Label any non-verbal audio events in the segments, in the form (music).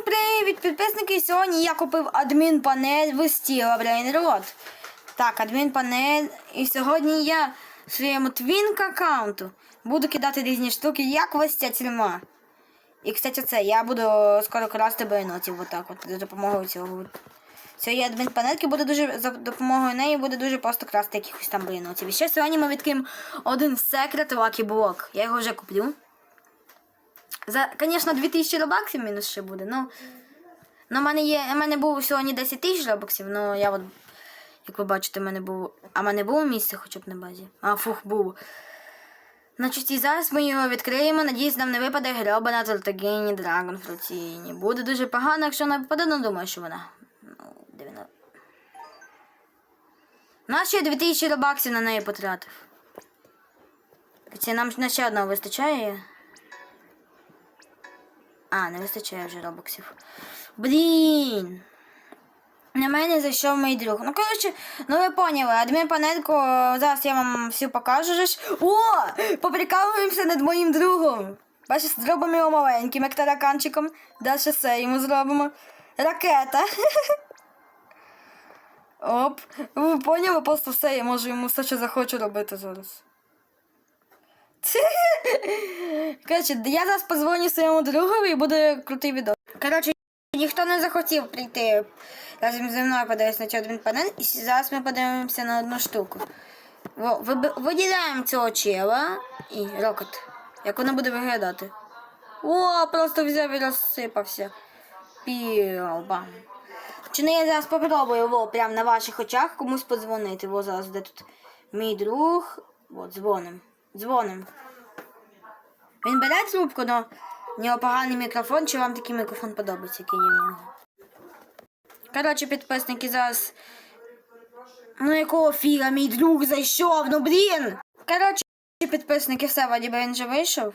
Привіт, підписники! Сьогодні я купив адмінпанель в Steel Brain Так, адмінпанель. І сьогодні я своєму твінк аккаунту буду кидати різні штуки, як ось тюрма. І, кстати, це я буду скоро красти байнотів отак от за допомогою цього. Цієї адмінпанельки буде дуже за допомогою неї буде дуже просто красти якихось там байнотів. І ще сьогодні ми відкриємо один секрет Lucky Block. Я його вже куплю. За, звісно, 2000 робаксів мінус ще буде. Ну, ну в мене є. У мене було сьогодні 10 тисяч робаксів, ну я от, як ви бачите, в мене було. А в мене було місце хоча б на базі. А, фух, було. Значить, і зараз ми його відкриємо. Надіюсь, нам не випаде гребана Тортогені Драгон Фрутіні. Буде дуже погано, якщо вона випаде, ну думаю, що вона. Ну, 90. У нас ще 2000 робаксів на неї потратив. Це нам на ще одного вистачає. А, не вистачає вже робоксів. Блін. На мене зайшов мій друг. Ну, коротше, ну ви поняли, адмінпанельку зараз я вам всю покажу. О! Поприкалуємося над моїм другом. Бачиш, зробимо його маленьким, як тараканчиком. Далі все йому зробимо. Ракета. (laughs) Оп. Ви поняли, просто все, я можу йому все, що захочу робити зараз. (laughs) Коротше, я зараз позвоню своєму другові і буде крутий відео. Коротше, ніхто не захотів прийти разом зі мною подивитися на один панель, і зараз ми подивимося на одну штуку. Виділяємо цього чела і рокот. Як воно буде виглядати. О, просто взяв і розсипався. Піоба. Чи не я зараз попробую во, прямо на ваших очах комусь подзвонити. Во зараз де тут мій друг. От, дзвоним. Дзвоним. Він бере трубку, але в нього поганий мікрофон, чи вам такий мікрофон подобається, який є в нього. Коротше, підписники зараз. Ну якого фіга мій друг зайшов, ну блін! Коротше, підписники, все, вроді би він вже вийшов.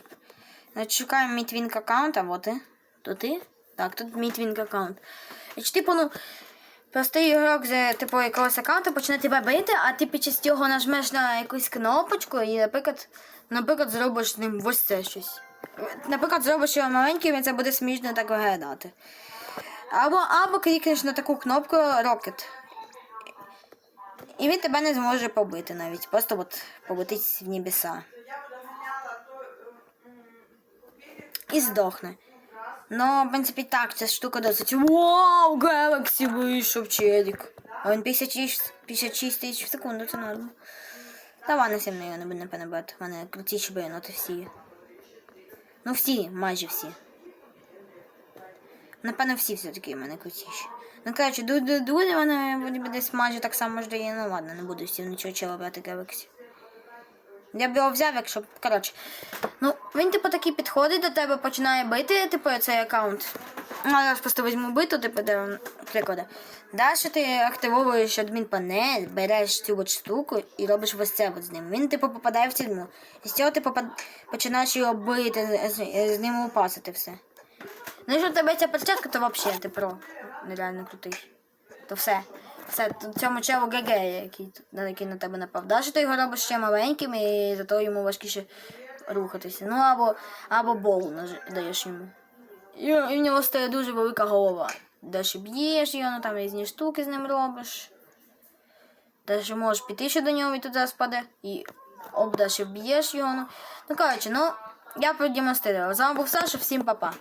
Значить, шукаємо мій твінк аккаунт, а вот ти. То ти? Так, тут мій твінк аккаунт. Значить, типу, ну, простий ігрок з типу якогось аккаунту почне тебе бити, а ти під час цього нажмеш на якусь кнопочку і, наприклад, наприклад, зробиш з ним ось це щось. Наприклад, зробиш його маленьким, і це буде смішно так виглядати. Або, або клікнеш на таку кнопку Rocket. І він тебе не зможе побити навіть. Просто от побитись в небеса. І здохне. Ну, в принципі, так, ця штука досить. Вау, Galaxy вийшов челік. А він 56 56 тисяч в секунду, це норм. Та ладно, сім не буде, напевно, бет. У мене крутіші байоноти всі. Ну, всі, майже всі. Напевно, всі все-таки в мене крутіші. Ну, коротше, дуже би десь майже так само ж дає. Ну ладно, не буду всі нічого чела брати Galaxy. Я б його взяв, якщо. Коротше. Ну, він, типу, такий підходить до тебе, починає бити, типу, цей аккаунт. Ну, я просто візьму биту, типу, де приклади. Далі ти активовуєш адмінпанель, береш цю от штуку і робиш ось це от з ним. Він, типу, попадає в тюрму. І з цього ти попад... починаєш його бити, з, з ним упасити все. Ну, якщо в тебе ця перчатка, то взагалі ти про. Нереально крутий. То все. То цьому челу ГГ, який, який на тебе напав. Далі ти його робиш ще маленьким і зато йому важкіше рухатися. Ну або, або бол даєш йому. І, і в нього стає дуже велика голова. Далі б'єш його, ну, там різні штуки з ним робиш. Далі можеш піти ще до нього і туди спаде. І об далі б'єш його. Ну, ну коротше, ну, я продемонструвала. З вами був Саша, всім па-па.